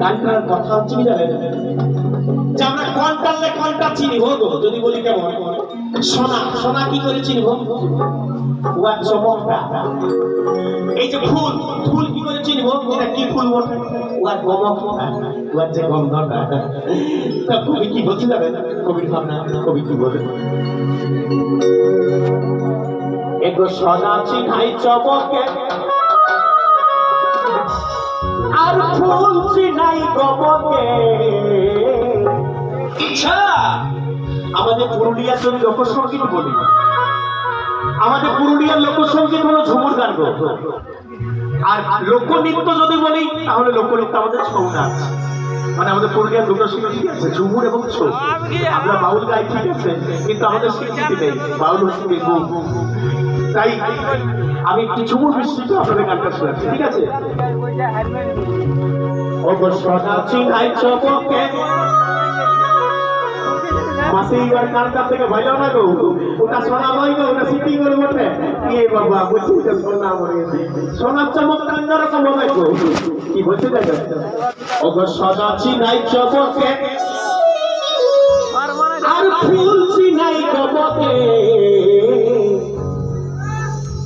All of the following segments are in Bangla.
গানটার কথা হচ্ছে কি জানেন? যে আমরা কন্টালে কন্টা চিনি হোক যদি বলি কেমন? সোনা সোনা কি করে চিনব উয়ার চমকটা এই যে ফুল ফুল কি করে চিনব এটা কি ফুল বটে? উয়ার গমকটা উয়ার যে গন্ধটা তা কবি কি বলতে যাবেন কবির ভাবনা, কবি কি বলে? এগো সোনা চিনাই চমকে আর ফুল চিনাই গমকে আচ্ছা আমাদের পুরুলিয়ার যদি লোকসঙ্গীত বলি, আমাদের পুরুলিয়ার লোকসঙ্গীত হলো ঝুমুর গান। আর লোকনৃত্য যদি বলি, তাহলে লোকনৃত্য আমাদের ছৌ নাচ। মানে আমাদের পুরুলিয়ার লোকসঙ্গীত ঠিক আছে, ঝুমুর এবং ছৌ। আমরা বাউল গাই ঠিক আছে, কিন্তু আমাদের স্বীকৃতি নেই, বাউল হচ্ছে তাই আমি একটু ঝুমুর মিশ্রিত আপনাদের গানটা শোনাচ্ছি, ঠিক আছে? ওগো সোনা চিনাই চমকে। মাসে, এবার কারকার থেকে ভাইলো না ওটা সোনা নয় গো সিটি করে বটে। কি বাবা, বলছি ওটা সোনা মরে সোনার চমক অন্য রকম হবে গো। কি চমকে। আর ফুল চিনাই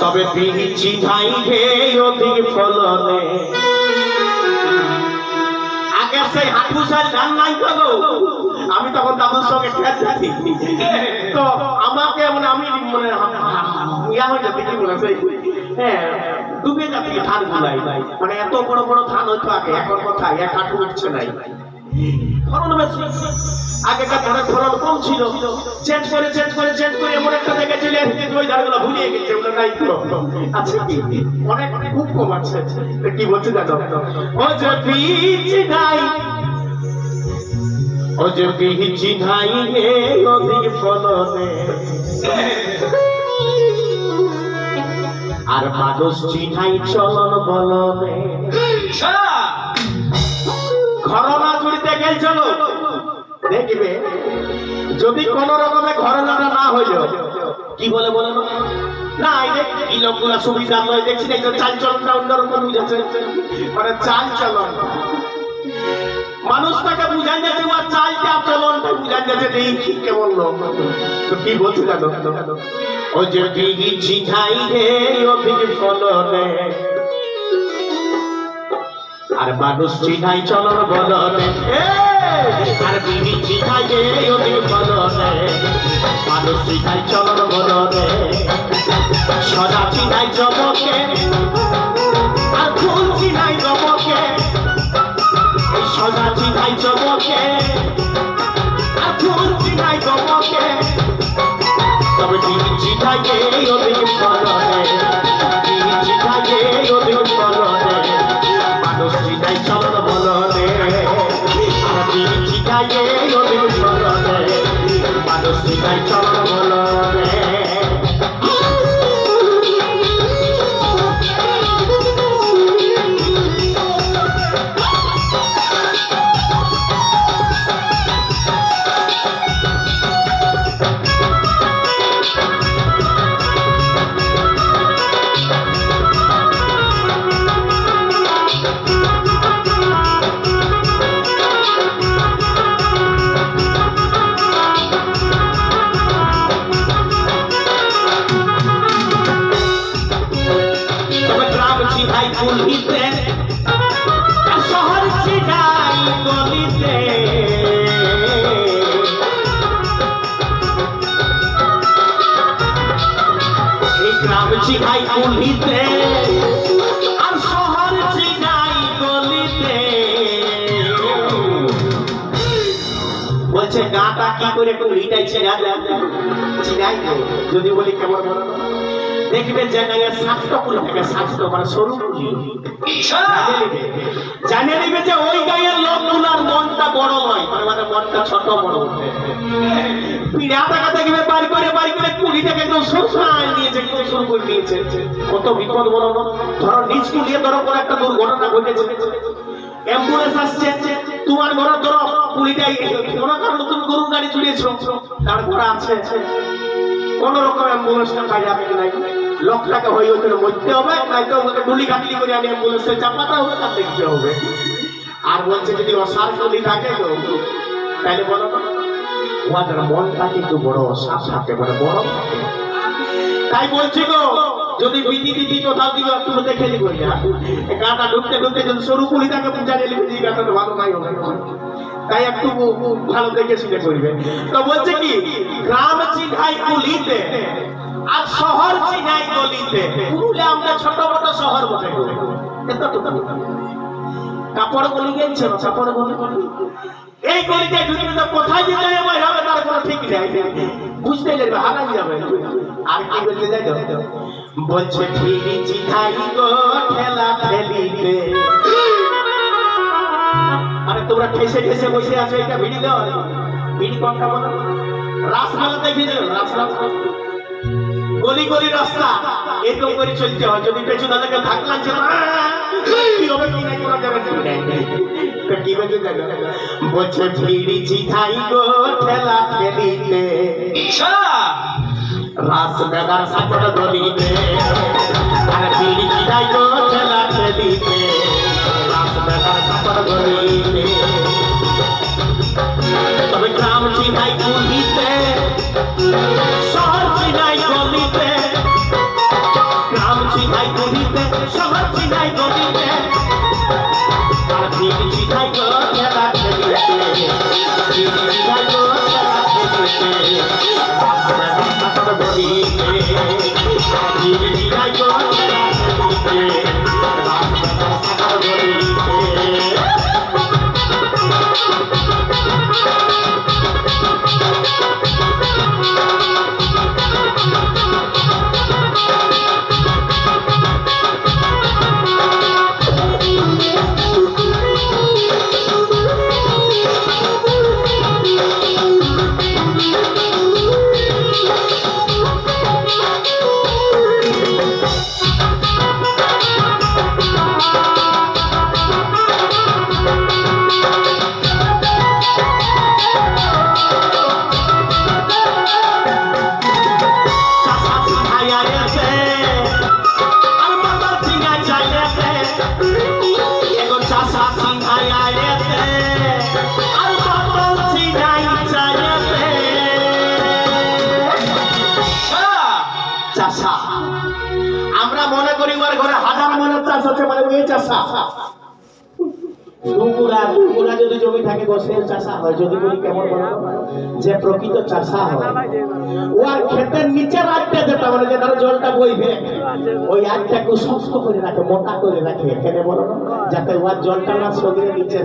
তবে তিনি চিনাই হে অধিক ফলনে। আগে সেই নাই আমি তখন সঙ্গে তো আমাকে মানে আমি মানে হয়ে মানে এত বড় বড় ধান হইতো আগে, এখন কোথায়? এক হাঁটু উঠছে নাই। ফলন আগেকার ফলন কম ছিল। চেঞ্জ করে চেঞ্জ করে চেঞ্জ করে এমন একটা জায়গায় চলে ওই ভুলিয়ে গেছে নাই আছে কি? অনেক, খুব কম আছে। কি বলছে জানো ও যে বীজ নাই। ও যে বীজ নাই অধিক ফলনে। আর মানুষ চিনাই চলন বলনে। ঘরনা জুড়িতে গেল চলো। দেখবে, যদি কোন রকমের ঘরনাটা না হইল, কি বলে বলে? না? এই এই লোকগুলা সুবিধা নয় দেখছি না এই যে চাল চলনটা অন্যরকম বুঝেছে মানে চাল চলন মানুষটাকে বুঝাই যাচ্ছে ওর চালটা চলনটা বুঝাই যাচ্ছে এই ঠিক কেমন লোক? তো কি বলছি জানো ও যে দিদি চিঠাই হে অধিক ফলনে আর মানুষ চিনাই চলন বলনে। আর বিবি চিনাই রে অধিক বলনে। মানুষ চিনাই চলন বলনে। সদা চিনাই জমকে, আর ফুল চিনাই জমকে। সদা চিনাই জমকে, আর ফুল চিনাই জমকে। তবে বিবি চিনাই রে অধিক বলনে। মানুষ চিনাই চলন বলছে কি করে কুড়িটাই চিনা চিনাই তো। যদি বলি কেমন দেখবে জায়গায় স্বাস্থ্য কুল থাকে? স্বাস্থ্য মানে সরু কুলি জানে নিবে। জানে নিবে যে ওই গায়ে একটা ছোট বড়। পিড়া টাকা দেখবে বাড়ি করে বাড়ি করে কুড়িটাকে একদম সরসায় নিয়েছে একদম শুরু করে দিয়েছে। কত বিপদ না ধরো নিচ কুলিয়ে ধরো কোনো একটা দুর্ঘটনা ঘটেছে। অ্যাম্বুলেন্স আসছে। তোমার ঘরে কুড়িটাই কোনো কারণে তুমি গরুর গাড়ি আছে। কোন রকম পাই নাই। লক্ষ টাকা হয়ে হবে ডুলি করে অ্যাম্বুলেন্সে চাপাতে হবে, তার দেখতে হবে। আর বলছে যদি অসার চলি থাকে তো তাহলে বলো না। ওদের মনটা কিন্তু বড় অসার থাকে মানে বড়। তাই বলছি গো যদি বিধি দিদি কোথাও দিবে একটু দেখে দিব গাটা ঢুকতে ঢুকতে যদি সরু কুড়ি পূজা নিয়ে লিখে দিই গাটা ভালো নাই তাই একটু ভালো দেখে করবে। তো বলছে কি গ্রাম কুলিতে আর শহর চিনাই আমরা ছোট বড় শহর এতটুকু। কাপড় গলি গেছে কাপড় গলি? এই গলিতে ঢুকলে তো কোথায় যেতে হবে, তার কোনো ঠিক নেই। বুঝতে যাবে হারাই যাবে। আর কি বলতে যাই? বলছে ঠিকই চিঠাই গো, ঠেলা ঠেলিতে। আরে তোমরা ঠেসে ঠেসে বসে আছো, এটা ভিড়ি দেওয়া ভিড়ি কোনটা বলো? রাসমেলা দেখে যাবে রাসমেলা গলি গলি রাস্তা, এরকম করে চলতে হয়। যদি পেছন থেকে লাগছে না কি হবে কি নাই বলতে বলছে ভিড়ি চিঠাই গো, ঠেলা ঠেলিতে। রাস মেলার সাপড় দলিতে আর চিঠাই গো ঠেলা ঠেলিতে রাস মেলার সাপড় গলিতে তবে গ্রাম চিনাই চাষা। আমরা মনে করি ওর ঘরে হাজার মনের চাষ হচ্ছে মানে ওই চাষা। জমি মানে যাতে ওর জলটা না শরীরের নিচে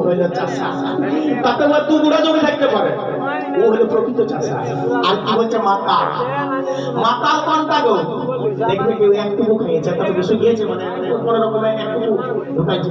হইল চাষা। তাতে ওর দুগুড়া জমি থাকতে পারে। ও হলো প্রকৃত চাষা। আর কি হচ্ছে মাতাল। মাতাল কোনটা গো দেখবে কেউ একটুকু খেয়েছে কিছু গিয়েছে মানে কোনো রকমে একটুকু ঢুকাইছে।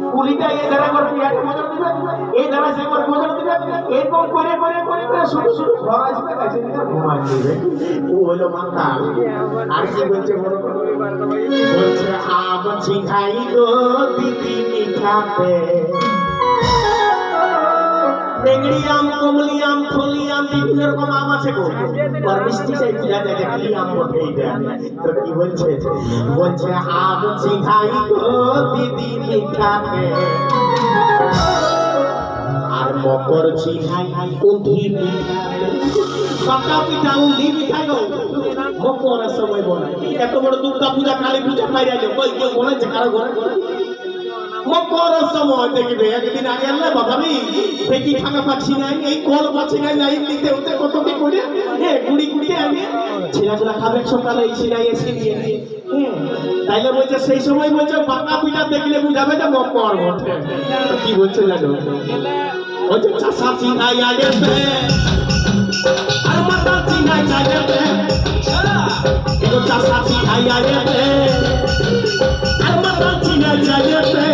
কুলিটা এই ধারা করে এক মজা দিবে? এই ধারা সে করে মজা দিবে? এরকম করে করে করে করে শুধু শুধু ঘর আসবে কাছে ঘুমান দিবে ও হলো মাথা আর কি বলছে বলছে আম চিখাই গো দিদি মিঠাতে। টেংরি আম কমলি বিভিন্ন রকম আম আছে গো। আর মিষ্টি যে তো কি বলছে? বলছে, আম চিখাই গো, দিদি আর মকর মিঠাতে কাকা পিঠা। উলি গো। মকরের সময় বলে। এত বড় দুর্গা পূজা কালী পূজা পাইরা কই, কেউ বলেছে কারও ঘরে ঘরে? মকর সময় দেখবে। একদিন আগে আল্লাহ বাবারি দেখি থাকা পাচ্ছি না এই কল পাচ্ছি না নাই দিতে কত কি করে? হ্যাঁ গুড়ি গুড়ি আগে ছিলাগুলা খাবে সকালে, এই ছিলাই এসে নিয়ে তাইলে বলছে, সেই সময় বলছে পাকা পিঠা দেখলে বুঝাবে যে মকর তো কি বলছে জানো? বলছে, চাষা চিনাই আগে আর মাতা চিনাই এগো চাষা চিনাই আগে আর মাতা চিনাই আর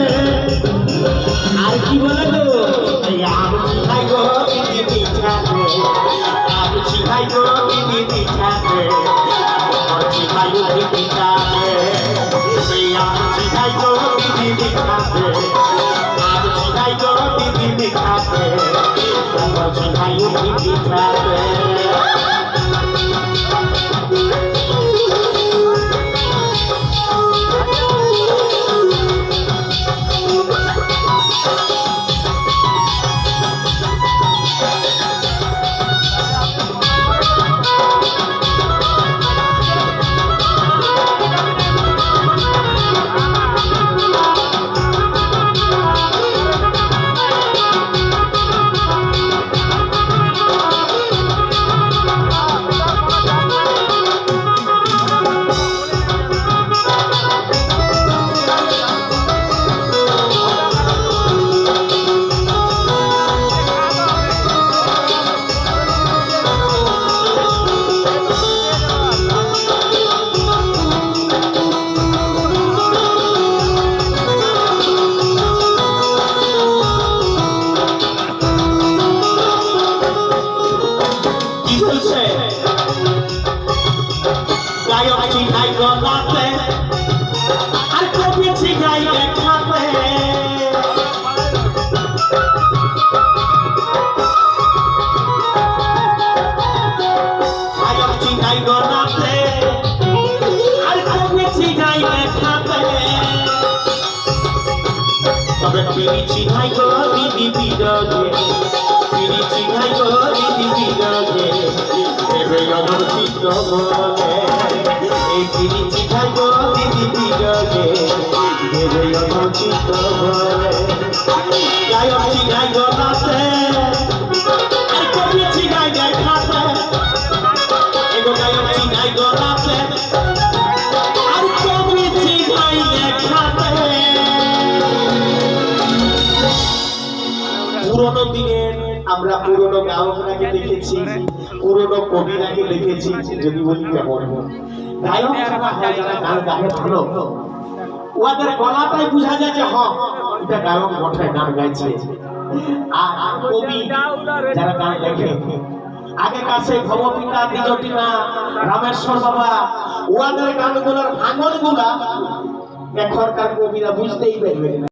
কি বলে এই আম চিনাই গো দিদি পিঠাতে আম চিনাই গো দিদি আর চিনাই গো দিদি পিঠাতে এই আম চিনাই গো দিদি পিঠাতে আম চিনাই গো দিদি আর চিনাই গো দিদি পিঠাতে চিনাই গলাতে আর কবি চিনাই দেখাতে তবে পিড়ি চিনাই গো দিদি বিরগে পিড়ি চিনাই গো দিদি বিরগে এবে আমার চিত্র বলে এই পিড়ি চিনাই গো দিদি বিরগে এবে আমার চিত্র বলে গায়ক পুরোনো গায়করাকে দেখেছি পুরোনো কবিরাকে দেখেছি যদি বলি কেমন? গায়ক যারা হয় যারা গান গায়ে ভালো ওদের গলাটাই বোঝা যায় যে হ্যাঁ এটা গায়ক বটে গান গাইছে। আর কবি যারা গান লেখে আগে কাছে ভবপিতা দ্বিজটিনা রামেশ্বর বাবা ওদের গানগুলোর ভাঙনগুলা এখনকার কবিরা বুঝতেই পারবে না।